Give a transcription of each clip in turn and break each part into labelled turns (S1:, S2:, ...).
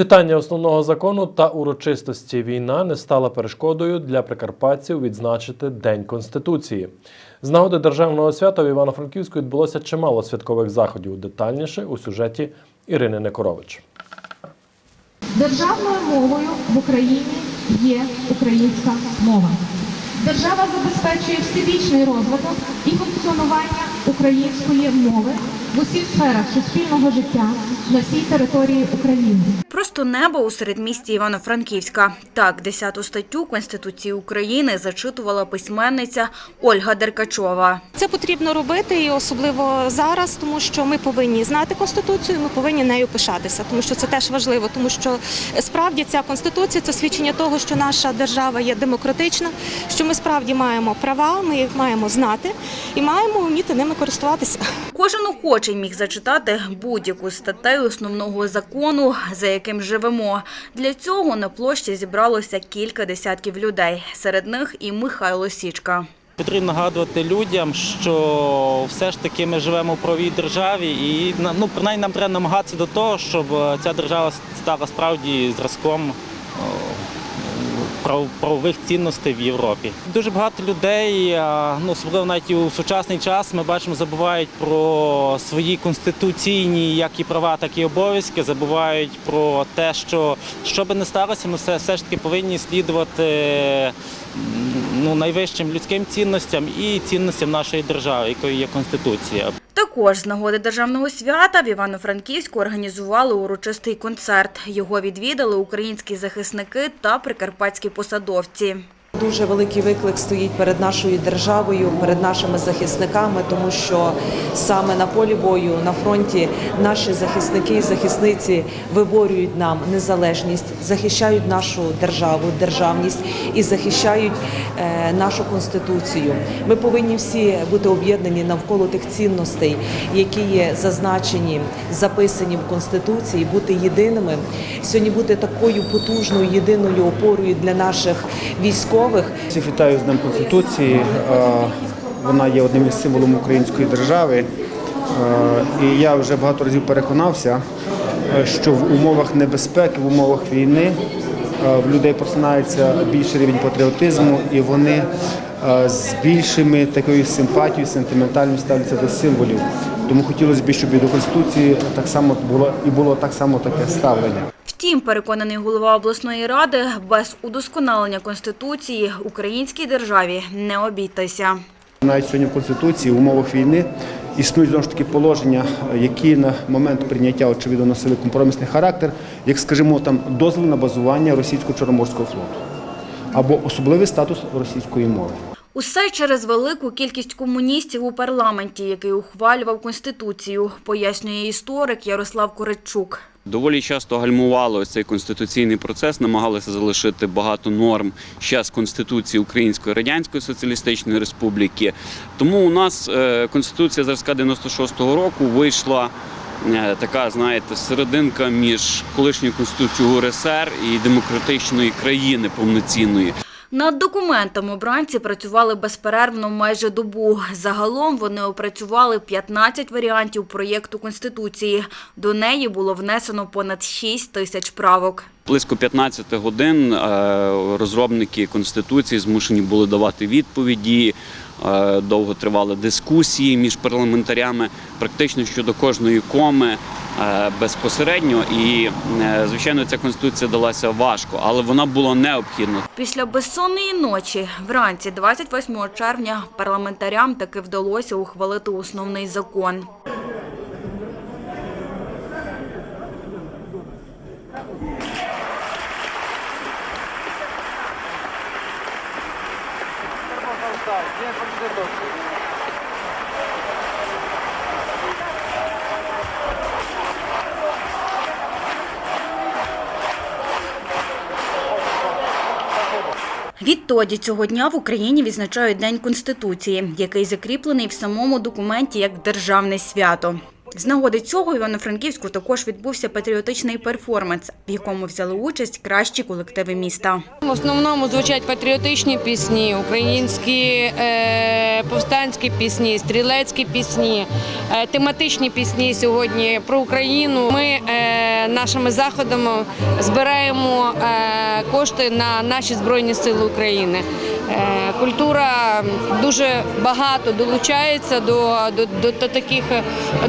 S1: Читання основного закону та урочистості війна не стала перешкодою для прикарпатців відзначити День Конституції. З нагоди державного свята в Івано-Франківську відбулося чимало святкових заходів. Детальніше у сюжеті Ірини Некорович.
S2: Державною мовою в Україні є українська мова. Держава забезпечує всебічний розвиток і функціонування української мови в усіх сферах суспільного життя на всій території України.
S3: Просто небо у середмісті Івано-Франківська. Так, 10 статтю Конституції України зачитувала письменниця Ольга Деркачова.
S4: Це потрібно робити, і особливо зараз, тому що ми повинні знати конституцію, ми повинні нею пишатися, тому що це теж важливо, тому що справді ця конституція це свідчення того, що наша держава є демократична, що ми справді маємо права, ми їх маємо знати і маємо вміти ними користуватися.
S3: Кожен охочий міг зачитати будь-яку статтею основного закону, за яким живемо. Для цього на площі зібралося кілька десятків людей. Серед них і Михайло Січка.
S5: Потрібно нагадувати людям, що все ж таки ми живемо в правовій державі, і ну, принаймні нам треба намагатися до того, щоб е, ця держава стала справді зразком правових цінностей в Європі. Дуже багато людей, ну особливо навіть у сучасний час, ми бачимо, забувають про свої конституційні як і права, так і обов'язки. Забувають про те, що що би не сталося, ми все, все ж таки повинні слідувати ну, найвищим людським цінностям і цінностям нашої держави, якою є конституція.
S3: Також з нагоди державного свята в Івано-Франківську організували урочистий концерт. Його відвідали українські захисники та прикарпатські посадовці.
S6: Дуже великий виклик стоїть перед нашою державою, перед нашими захисниками, тому що саме на полі бою на фронті наші захисники і захисниці виборюють нам незалежність, захищають нашу державу, державність і захищають е, нашу конституцію. Ми повинні всі бути об'єднані навколо тих цінностей, які є зазначені, записані в конституції, бути єдиними. Сьогодні бути такою потужною єдиною опорою для наших військових.
S7: Всіх вітаю з Днем Конституції. Е, Вона є одним із символом української держави. Е, І я вже багато разів переконався, е, що в умовах небезпеки, в умовах війни в людей просинається більший рівень патріотизму, і вони з більшими такою симпатією, сентиментальністю ставляться до символів. Тому хотілося б, щоб і до Конституції так само було і було так само таке ставлення.
S3: Втім, переконаний голова обласної ради, без удосконалення Конституції українській державі не обійтися.
S7: Навіть сьогодні в Конституції в умовах війни існують знову ж таки положення, які на момент прийняття очевидно носили компромісний характер, як скажімо, там дозвіл на базування російсько-чорноморського флоту або особливий статус російської мови.
S3: Усе через велику кількість комуністів у парламенті, який ухвалював Конституцію, пояснює історик Ярослав Коречук.
S8: Доволі часто гальмували ось цей конституційний процес, намагалися залишити багато норм ще з Конституції Української Радянської Соціалістичної Республіки. Тому у нас е, Конституція зразка 96-го року вийшла е, така, знаєте, серединка між колишньою Конституцією УРСР і демократичної країни повноцінної.
S3: Над документом обранці працювали безперервно майже добу. Загалом вони опрацювали 15 варіантів проєкту Конституції. До неї було внесено понад 6 тисяч правок.
S8: Близько 15 годин е, розробники конституції змушені були давати відповіді. е, Довго тривали дискусії між парламентарями, практично щодо кожної коми е, безпосередньо. І звичайно, ця конституція далася важко, але вона була необхідна.
S3: Після безсонної ночі, вранці 28 червня, парламентарям таки вдалося ухвалити основний закон. Відтоді цього дня в Україні відзначають День Конституції, який закріплений в самому документі як державне свято. З нагоди цього Івано-Франківську також відбувся патріотичний перформанс, в якому взяли участь кращі колективи міста.
S9: В основному звучать патріотичні пісні, українські е, повстанські пісні, стрілецькі пісні, е, тематичні пісні сьогодні про Україну. Ми е, нашими заходами збираємо кошти на наші збройні сили України. Е, культура дуже багато долучається до, до, до, до таких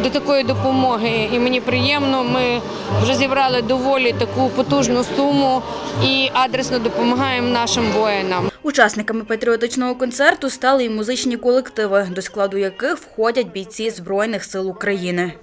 S9: до такої допомоги, і мені приємно. Ми вже зібрали доволі таку потужну суму і адресно допомагаємо нашим воїнам.
S3: Учасниками патріотичного концерту стали і музичні колективи, до складу яких входять бійці Збройних сил України.